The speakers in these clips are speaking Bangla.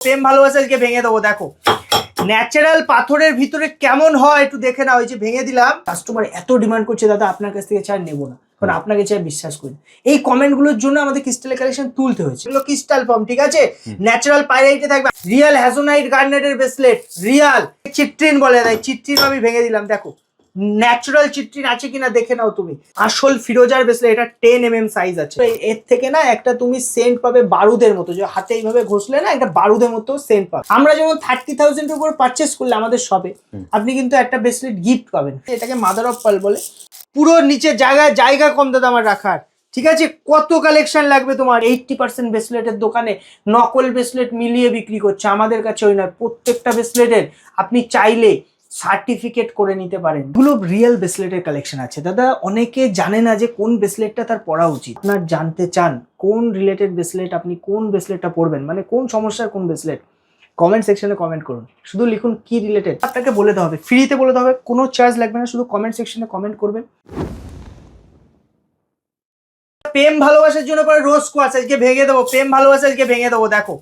প্রেম ভালোবাসা আজকে ভেঙে দেবো দেখো। ন্যাচারাল পাথরের ভিতরে কেমন হয় একটু দেখে নাও এই যে ভেঙে দিলাম। কাস্টমার এত ডিমান্ড করছে দাদা আপনার কাছ থেকে ছাড় নেব না। কারণ আপনাকে চাই বিশ্বাস করি। এই কমেন্টগুলোর জন্য আমাদের ক্রিস্টাল কালেকশন তুলতে হয়েছে। এগুলো ক্রিস্টাল ফর্ম ঠিক আছে? ন্যাচারাল পাইরাইটে থাকবে। রিয়াল হ্যাজোনাইট গার্নেটের ব্রেসলেট রিয়াল চিট্রিন বলে দেয় চিট্রিন আমি ভেঙে দিলাম দেখো। ন্যাচারাল চিট্রিন আছে কিনা দেখে নাও তুমি। আসল ফিরোজার ব্রেসলেট এটা টেন এম এম সাইজ আছে এর থেকে না একটা তুমি সেন্ট পাবে বারুদের মতো। যে হাতে এইভাবে ঘষলে না একটা বারুদের মতো সেন্ট পাবে। আমরা যেমন থার্টি থাউজেন্ডের উপর পারচেস করলে আমাদের শপে আপনি কিন্তু একটা ব্রেসলেট গিফট পাবেন। এটাকে মাদার অফ পাল বলে। পুরো নিচে জায়গায় জায়গা কম দাদা আমার রাখার। ঠিক আছে? কত কালেকশন লাগবে তোমার? এইটটি পার্সেন্ট ব্রেসলেটের দোকানে নকল ব্রেসলেট মিলিয়ে বিক্রি করছে। আমাদের কাছে ওই নয় প্রত্যেকটা ব্রেসলেটের আপনি চাইলে সার্টিফিকেট করে নিতে পারেন। এগুলো রিয়েল ব্রেসলেটের কালেকশন আছে। দাদা, অনেকে জানে না যে কোন ব্রেসলেটটা তার পরা উচিত। আপনার জানতে চান কোন রিলেটেড ব্রেসলেট আপনি কোন ব্রেসলেটটা পরবেন মানে কোন সমস্যার কোন ব্রেসলেট কমেন্ট সেকশনে কমেন্ট করুন। শুধু লিখুন কি রিলেটেড আপনাকে বলে দেওয়া হবে। ফ্রিতে বলে দেওয়া হবে, কোনো চার্জ লাগবে না, শুধু কমেন্ট সেকশনে কমেন্ট করবেন। প্রেম ভালোবাসার জন্য পরে রোজ কোয়াশ আজকে ভেঙে দেবো। প্রেম ভালোবাসা আজকে ভেঙে দেবো, দেখো।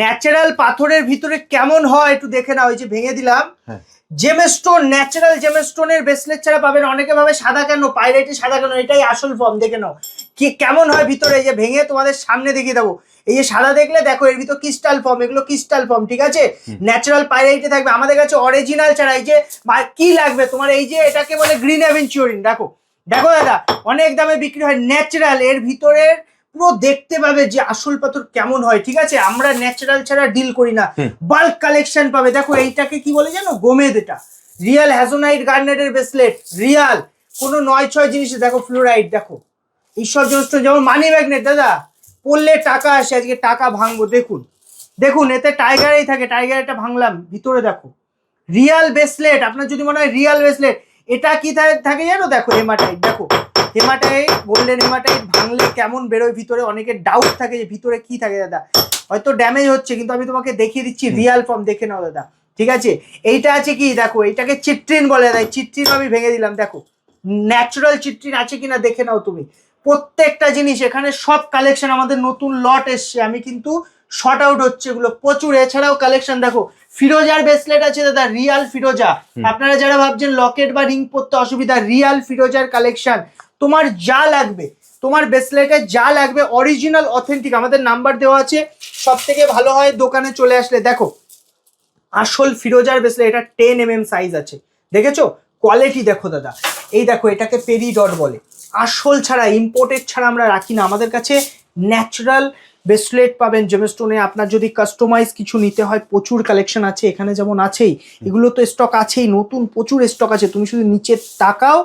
ন্যাচারাল পাথরের ভিতরে কেমন হয় একটু দেখে নাও, এই যে ভেঙে দিলাম। হ্যাঁ। জেমস্টোন ন্যাচারাল জেমস্টোনের ব্রেসলেট ছাড়া পাবেন। অনেকে ভাবে সাদা কেন? পাইরাইটে সাদা কেন? এটাই আসল ফর্ম দেখে নাও। কি কেমন হয় ভিতরে? এই যে ভেঙে তোমাদের সামনে দেখিয়ে দেবো। এই যে সাদা দেখলে দেখো এর ভিতর ক্রিস্টাল ফর্ম এগুলো ক্রিস্টাল ফর্ম ঠিক আছে? ন্যাচারাল পাইরাইটে থাকবে। আমাদের কাছে অরিজিনাল ছাড়া এই যে বা- কি লাগবে? তোমার এই যে এটাকে বলে গ্রিন অ্যাভেঞ্চুরিন দেখো। দেখো দাদা অনেক দামে বিক্রি হয়। ন্যাচারাল এর ভিতরের পুরো দেখতে পাবে যে আসল পাথর কেমন হয় ঠিক আছে? আমরা ন্যাচারাল ছাড়া ডিল করি না। বাল্ক কালেকশন পাবে। দেখো এইটাকে কি বলে জানো? গোমেদ এটা। রিয়াল হ্যাজোনাইট গার্নেটের ব্রেসলেট রিয়াল কোনো নয় ছয় জিনিসে। দেখো ফ্লোরাইড দেখো। ঈশ্বর তো যেমন মানি ম্যাগনেট দাদা। পড়লে টাকা আসে আজকে টাকা ভাঙবো দেখুন। দেখুন এতে টাইগারেই থাকে। টাইগার এটা ভাঙলাম ভিতরে দেখো। রিয়াল ব্রেসলেট আপনার যদি মনে হয় রিয়াল ব্রেসলেট এটা কি থাকে জানো? দেখো হেমাটাইট দেখো। হেমাটাইট গোল্ডেন হেমাটাইট ভাঙলে কেমন বেরোয় ভিতরে? অনেকের ডাউট থাকে যে ভিতরে কি থাকে দাদা। হয়তো ড্যামেজ হচ্ছে কিন্তু আমি তোমাকে দেখিয়ে দিচ্ছি রিয়াল ফর্ম দেখে নাও দাদা। ঠিক আছে? এইটা আছে কি? দেখো এইটাকে চিট্রিন বলে দেয় চিট্রিন আমি ভেঙে দিলাম দেখো। ন্যাচারাল চিট্রিন আছে কিনা দেখে নাও তুমি। প্রত্যেকটা জিনিস এখানে সব কালেকশন আমাদের নতুন লট এসছে। আমি কিন্তু শর্ট আউট হচ্ছে এগুলো প্রচুর। এছাড়াও কালেকশন দেখো ফিরোজার ব্রেসলেট আছে দাদা রিয়াল ফিরোজা। আপনারা যারা ভাবছেন লকেট বা রিং পরতে অসুবিধা রিয়াল ফিরোজার কালেকশন তোমার যা লাগবে, তোমার ব্রেসলেটে যা লাগবে অরিজিনাল অথেন্টিক আমাদের নাম্বার দেওয়া আছে। সব থেকে ভালো হয় দোকানে চলে আসলে, দেখো, আসল ফিরোজার ব্রেসলেট এটা টেন এম এম সাইজ আছে। দেখেছ? কোয়ালিটি দেখো দাদা। এই দেখো, এটাকে পেরি ডট বলে। আসল ছাড়া ইম্পোর্টেড ছাড়া আমরা রাখি না। আমাদের কাছে ন্যাচারাল ব্রেসলেট পাবেন। জেমস্টোনে আপনার যদি কাস্টমাইজ কিছু নিতে হয়, প্রচুর কালেকশন আছে। এখানে যেমন আছেই। এগুলো তো স্টক আছেই। নতুন প্রচুর স্টক আছে। তুমি শুধু নিচে তাকাও।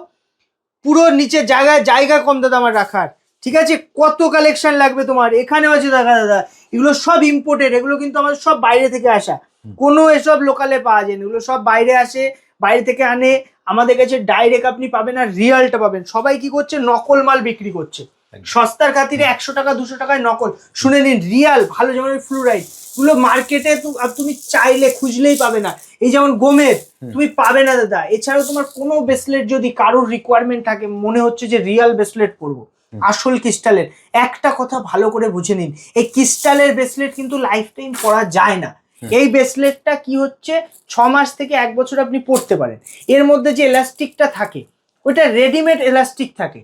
পুরো নিচে জায়গায় জায়গা কম দাদা আমার রাখার। ঠিক আছে? কত কালেকশন লাগবে তোমার? এখানেও আছে দেখা দাদা এগুলো সব ইম্পোর্টেড এগুলো কিন্তু আমাদের সব বাইরে থেকে আসা। কোনো এসব লোকালে পাওয়া যায় না এগুলো সব বাইরে আসে বাইরে থেকে আনে। আমাদের কাছে ডাইরেক্ট আপনি পাবেন আর রিয়ালটা পাবেন। সবাই কি করছে? নকল মাল বিক্রি করছে। সস্তার খাতিরে একশো টাকা দুশো টাকায় নকল। শুনে নিন রিয়াল ভালো যেমন ফ্লুরাইড এগুলো মার্কেটে তুমি চাইলে খুঁজলেই পাবে না। এই যেমন গোমের তুমি পাবে না দাদা। এছাড়াও তোমার কোনো ব্রেসলেট যদি কারোর রিকোয়ারমেন্ট থাকে মনে হচ্ছে যে রিয়াল ব্রেসলেট পরবো। আসল ক্রিস্টালের একটা কথা ভালো করে বুঝে নিন এই ক্রিস্টালের ব্রেসলেট কিন্তু লাইফ টাইম পরা যায় না। এই ব্রেসলেটটা কি হচ্ছে ছ মাস থেকে এক বছর আপনি পরতে পারেন। এর মধ্যে যে এলাস্টিকটা থাকে ওটা রেডিমেড এলাস্টিক থাকে।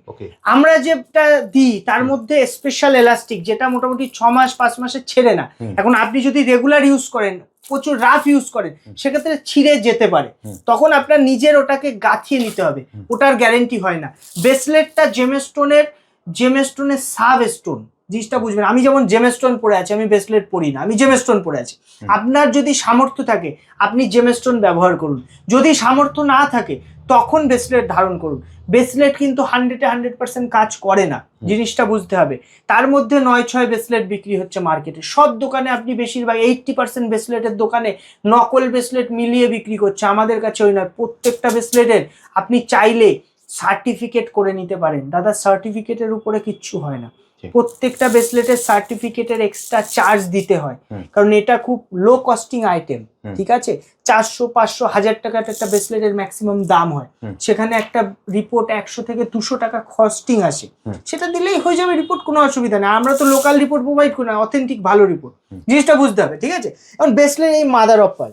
আমরা যেটা দিই তার মধ্যে স্পেশাল এলাস্টিক যেটা মোটামুটি ছ মাস পাঁচ মাসে ছেড়ে না। এখন আপনি যদি রেগুলার ইউজ করেন প্রচুর রাফ ইউজ করেন সেক্ষেত্রে ছিঁড়ে যেতে পারে। তখন আপনার নিজের ওটাকে গাঁথিয়ে নিতে হবে। ওটার গ্যারেন্টি হয় না। ব্রেসলেটটা জেমস্টোনের জেমস্টোনের সাব স্টোন জিনিসটা বুঝবেন। আমি যেমন জেমস্টোন পরে আছি আমি ব্রেসলেট পরি না আমি জেমস্টোন পরে আছি। আপনার যদি সামর্থ্য থাকে আপনি জেমস্টোন ব্যবহার করুন। যদি সামর্থ্য না থাকে তখন ব্রেসলেট ধারণ করুন। ব্রেসলেট কিন্তু হান্ড্রেডে হান্ড্রেড পার্সেন্ট কাজ করে না জিনিসটা বুঝতে হবে। তার মধ্যে নয় ছয় ব্রেসলেট বিক্রি হচ্ছে মার্কেটে সব দোকানে আপনি বেশিরভাগ এইটটি পার্সেন্ট ব্রেসলেটের দোকানে নকল ব্রেসলেট মিলিয়ে বিক্রি করছে। আমাদের কাছে ওই নয় প্রত্যেকটা ব্রেসলেটের আপনি চাইলে সার্টিফিকেট করে নিতে পারেন। দাদা সার্টিফিকেটের উপরে কিচ্ছু হয় না। প্রত্যেকটা ব্রেসলেটের সার্টিফিকেটের এক্সট্রা চার্জ দিতে হয়। কারণ এটা খুব লো কস্টিং আইটেম ঠিক আছে? চারশো পাঁচশো হাজার টাকার একটা ব্রেসলেটের ম্যাক্সিমাম দাম হয়। সেখানে একটা রিপোর্ট একশো থেকে দুশো টাকা কস্টিং আসে। সেটা দিলেই হয়ে যাবে রিপোর্ট কোনো অসুবিধা নেই। আমরা তো লোকাল রিপোর্ট প্রোভাইড করি না অথেন্টিক ভালো রিপোর্ট জিনিসটা বুঝতে হবে ঠিক আছে? এখন ব্রেসলেট এই মাদার অফ পাল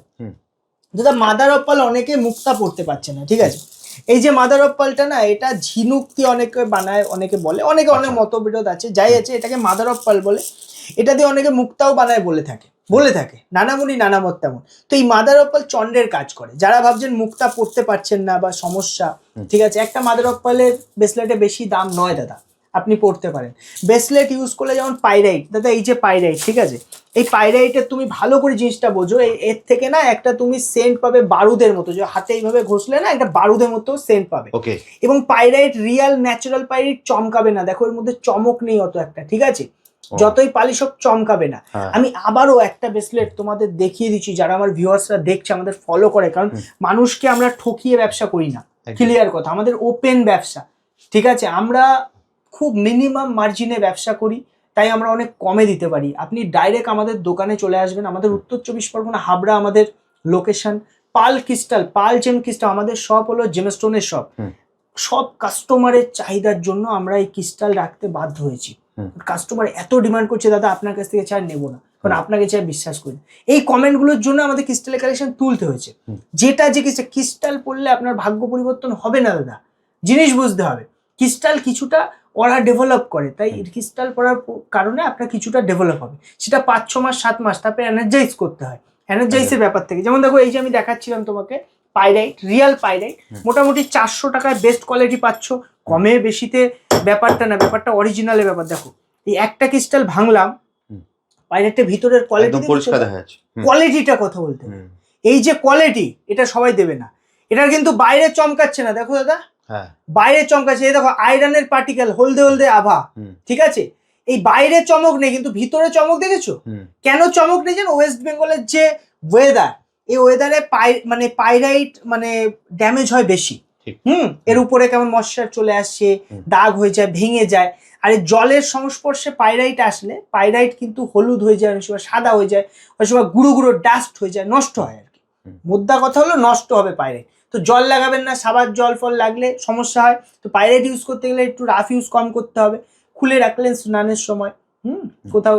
দাদা মাদার অফ পাল অনেকে মুক্তা পড়তে পারছে না ঠিক আছে? এই যে মাদার অফ পালটা না এটা ঝিনুক দিয়ে অনেকে বানায় অনেকে বলে অনেকে অনেক আচ্ছা। মতবিরোধ আছে যাই আছে এটাকে মাদার অফ পাল বলে এটা দিয়ে অনেকে মুক্তাও বানায় বলে থাকে বলে থাকে নানামুনি নানা মত তেমন। তো এই মাদার অফ পাল চন্ডের কাজ করে যারা ভাবছেন মুক্তা পড়তে পারছেন না বা সমস্যা ঠিক আছে একটা মাদার অফ পালের ব্রেসলেটে বেশি দাম নয় দাদা। আপনি পড়তে পারেন। ব্রেসলেট ইউজ করলে যেমন পাইরাইট দাদা এই যে পাইরাইট ঠিক আছে? এই পাইরাইটের তুমি ভালো করে জিনিসটা বোঝো এই এর থেকে না একটা তুমি সেন্ট পাবে বারুদের মতো যে হাতে এইভাবে ঘষলে না একটা বারুদের মতো সেন্ট পাবে। ওকে এবং পাইরাইট রিয়াল ন্যাচারাল পাইরাইট চমকাবে না দেখো এর মধ্যে চমক নেই অত একটা ঠিক আছে? যতই পালিশ হোক চমকাবে না। হ্যাঁ। আমি আবারও একটা ব্রেসলেট তোমাদের দেখিয়ে দিচ্ছি যারা আমার ভিউয়ার্সরা দেখছে আমাদের ফলো করে কারণ মানুষকে আমরা ঠকিয়ে ব্যবসা করি না। ক্লিয়ার কথা আমাদের ওপেন ব্যবসা ঠিক আছে? আমরা খুব মিনিমাম মার্জিনে ব্যবসা করি তাই আমরা অনেক কমে দিতে পারি। আপনি ডাইরেক্ট আমাদের দোকানে চলে আসবেন আমাদের উত্তর চব্বিশ পরগনা হাবড়া আমাদের location Pal crystal Pal gem crystal আমাদের শপ হলো জেমস্টোনের শপ সব কাস্টমারের চাহিদার জন্য আমরা এই ক্রিস্টাল রাখতে বাধ্য হয়েছি। কাস্টমার এত ডিমান্ড করছে দাদা আপনার কাছ থেকে চাই নেব না কারণ আপনাকে চাই বিশ্বাস করি। এই কমেন্টগুলোর জন্য আমাদের ক্রিস্টালের কালেকশন তুলতে হয়েছে। যেটা যে কিছু ক্রিস্টাল পড়লে আপনার ভাগ্য পরিবর্তন হবে না দাদা। জিনিস বুঝতে হবে। ক্রিস্টাল কিছুটা ওরা ডেভেলপ করে। তাই ক্রিস্টাল পড়ার কারণে আপনার কিছুটা ডেভেলপ হবে। সেটা পাঁচ ছ মাস সাত মাস তারপরে এনার্জাইজ করতে হয়। এনার্জাইজের ব্যাপার থেকে। যেমন দেখো এই যে আমি দেখাচ্ছিলাম তোমাকে পাইরাইট রিয়াল পাইরাইট মোটামুটি চারশো টাকায় বেস্ট কোয়ালিটি পাচ্ছ। কমে বেশিতে ব্যাপারটা না ব্যাপারটা অরিজিনালের ব্যাপার। দেখো এই একটা ক্রিস্টাল ভাঙলাম পাইরাইটের ভিতরের কোয়ালিটি কোয়ালিটিটা কথা বলতে। এই যে কোয়ালিটি এটা সবাই দেবে না। এটা কিন্তু বাইরে চমকাচ্ছে না। দেখো দাদা বাইরে চমকাচ্ছে এই দেখো আয়রনের পার্টিকেল হলদে হলদে আভা ঠিক আছে? এই বাইরে চমক নেই কিন্তু ভিতরে চমক দেখেছ? কেন চমক নেই জানো? ওয়েস্ট বেঙ্গলের যে ওয়েদার এই ওয়েদারে পাই মানে পাইরাইট মানে ড্যামেজ হয় বেশি। হুম? এর উপরে কেমন মশার চলে আসছে দাগ হয়ে যায় ভেঙে যায়। আর এই জলের সংস্পর্শে পাইরাইট আসলে পাইরাইট কিন্তু হলুদ হয়ে যায় অনেক সময় সাদা হয়ে যায় অনেক সময় গুঁড়ো গুঁড়ো ডাস্ট হয়ে যায় নষ্ট হয় আর কি। মুদ্রা কথা হলো নষ্ট হবে পাইরাইট তো জল লাগাবেন না সাবার জল ফল লাগলে সমস্যা হয়। তো পাইরাইট ইউজ করতে গেলে একটু রাফ ইউজ কম করতে হবে। খুলে রাখলেন স্নানের সময় হুম? কোথাও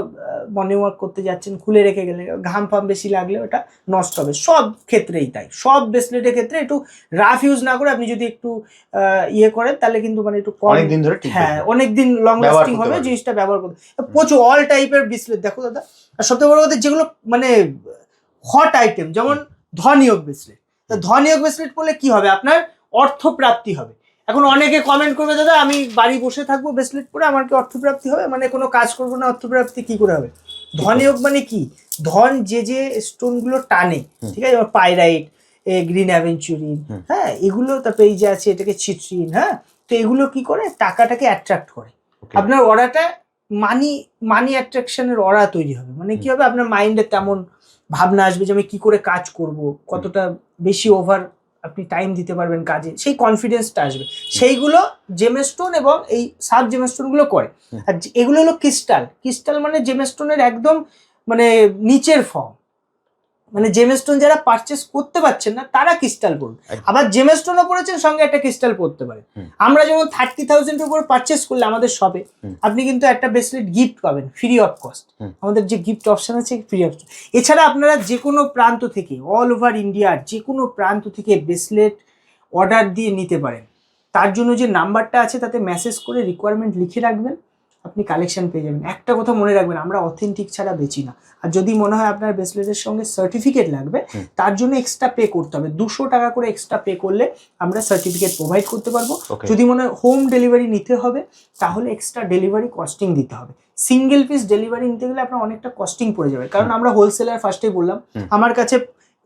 মর্নিং ওয়াক করতে যাচ্ছেন খুলে রেখে গেলে ঘাম ফাম বেশি লাগলে ওটা নষ্ট হবে। সব ক্ষেত্রেই তাই সব ব্রেসলেটের ক্ষেত্রে একটু রাফ ইউজ না করে আপনি যদি একটু ইয়ে করেন তাহলে কিন্তু মানে একটু কম অনেকদিন ধরে হ্যাঁ অনেকদিন লং লাস্টিং হবে জিনিসটা ব্যবহার করতে প্রচুর অল টাইপের ব্রেসলেট দেখো দাদা। আর সবথেকে বড় কথা যেগুলো মানে হট আইটেম যেমন ধনিয়োগ ব্রেসলেট তো ধনিয়োগ ব্রেসলেট পরলে কি হবে? আপনার অর্থপ্রাপ্তি হবে। এখন অনেকে কমেন্ট করবে দাদা আমি বাড়ি বসে থাকব ব্রেসলেট পরে আমার কি অর্থপ্রাপ্তি হবে? মানে কোনো কাজ করব না অর্থপ্রাপ্তি কি করে হবে? ধনিয়োগ মানে কি? ধন যে যে স্টোনগুলো টানে ঠিক আছে? পাইরাইট এ গ্রিন অ্যাভেঞ্চুরিন হ্যাঁ? এগুলো তারপরে এই যে আছে এটাকে চিট্রিন হ্যাঁ? তো এগুলো কি করে? টাকাটাকে অ্যাট্রাক্ট করে। আপনার অর্ডারটা মানি মানি অ্যাট্রাকশনের অরা তৈরি হবে। মানে কি হবে? আপনার মাইন্ডে তেমন ভাবনা আসবে যে আমি কি করে কাজ করব কতটা বেশি ওভার আপনি টাইম দিতে পারবেন কাজে সেই কনফিডেন্সটা আসবে। সেইগুলো জেমেস্টোন এবং এই সাব জেমেস্টোনগুলো করে। আর এগুলো হলো ক্রিস্টাল ক্রিস্টাল মানে জেমেস্টোনের একদম মানে নিচের ফর্ম মানে জেমেস্টোন যারা পারচেস করতে পারছেন না তারা ক্রিস্টাল পড়ুন। আবার জেমেস্টোনও পড়েছেন সঙ্গে একটা ক্রিস্টাল পড়তে পারেন হুম। আমরা যেমন থার্টি থাউজেন্ডের উপর পারচেস করলে আমাদের শপে আপনি কিন্তু একটা ব্রেসলেট গিফট পাবেন ফ্রি অফ কস্ট আমাদের যে গিফট অপশন আছে ফ্রি অফ এছাড়া আপনারা যে কোনো প্রান্ত থেকে অল ওভার ইন্ডিয়ার যে কোনো প্রান্ত থেকে ব্রেসলেট অর্ডার দিয়ে নিতে পারেন। তার জন্য যে নাম্বারটা আছে তাতে মেসেজ করে রিকোয়ারমেন্ট লিখে রাখবেন। আপনি কালেকশন পেয়ে যাবেন। একটা কথা মনে রাখবেন আমরা অথেন্টিক ছাড়া বেচি না। আর যদি মনে হয় আপনার ব্রেসলেটের সঙ্গে সার্টিফিকেট লাগবে তার জন্য এক্সট্রা পে করতে হবে। দুশো টাকা করে এক্সট্রা পে করলে আমরা সার্টিফিকেট প্রোভাইড করতে পারব। যদি মনে হয় হোম ডেলিভারি নিতে হবে তাহলে এক্সট্রা ডেলিভারি কস্টিং দিতে হবে। সিঙ্গেল পিস ডেলিভারি নিতে গেলে আপনার অনেকটা কস্টিং পড়ে যাবে। কারণ আমরা হোলসেলার ফার্স্টেই বললাম আমার কাছে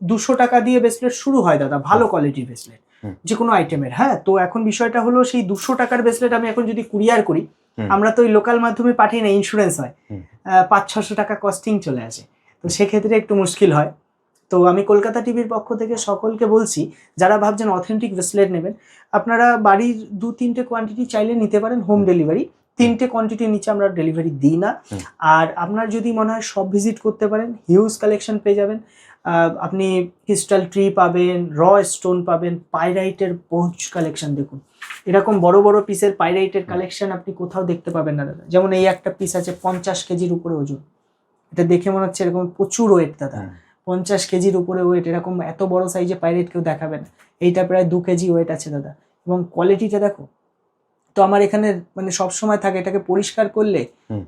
দুশো টাকা দিয়ে ব্রেসলেট শুরু হয় দাদা ভালো কোয়ালিটির ব্রেসলেট। যে কোনো আইটেমের হ্যাঁ তো এখন বিষয়টা হলো সেই দুশো টাকার ব্রেসলেট আমি এখন যদি কুরিয়ার করি আমরা তো ওই লোকাল মাধ্যমে পাঠিয়ে না ইন্স্যুরেন্স হয়। পাঁচ ছশো টাকা কস্টিং চলে আসে। তো সেক্ষেত্রে একটু মুশকিল হয়। তো আমি কলকাতা টিভির পক্ষ থেকে সকলকে বলছি যারা ভাবছেন অথেন্টিক ব্রেসলেট নেবেন আপনারা বাড়ির দু তিনটে কোয়ান্টিটি চাইলে নিতে পারেন হোম। ডেলিভারি তিনটে কোয়ান্টিটির নিচে আমরা ডেলিভারি দিই না। আর আপনার যদি মনে হয় সব ভিজিট করতে পারেন হিউজ কালেকশন পেয়ে যাবেন। আপনি ক্রিস্টাল ট্রি পাবেন র স্টোন পাবেন পাইরাইটের পৌঁছ কালেকশন দেখুন। এরকম বড় বড় পিসের পাইরাইটের কালেকশন আপনি কোথাও দেখতে পাবেন না দাদা। যেমন এই একটা পিস আছে পঞ্চাশ কেজির উপরে ওজন। এটা দেখে মনে হচ্ছে এরকম প্রচুর ওয়েট দাদা। পঞ্চাশ কেজির উপরে ওয়েট এরকম এত বড় সাইজে পাইরেট কেউ দেখাবে না। এইটা প্রায় দু কেজি ওয়েট আছে দাদা। এবং কোয়ালিটিটা দেখো তো আমার এখানে মানে সব সময় থাকে এটাকে পরিষ্কার করলে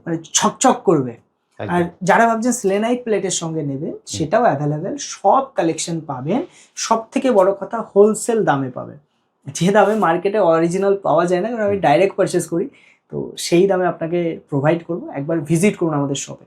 মানে ছকছক করবে। আর যারা ভাবছেন স্লেনাইট প্লেটের সঙ্গে নেবেন সেটাও অ্যাভেলেবেল সব কালেকশন পাবেন। সব থেকে বড় কথা হোলসেল দামে পাবেন। যে দামে মার্কেটে অরিজিনাল পাওয়া যায় না কারণ আমি ডাইরেক্ট পারচেস করি তো সেই দামে আপনাকে প্রোভাইড করব। একবার ভিজিট করুন আমাদের শপে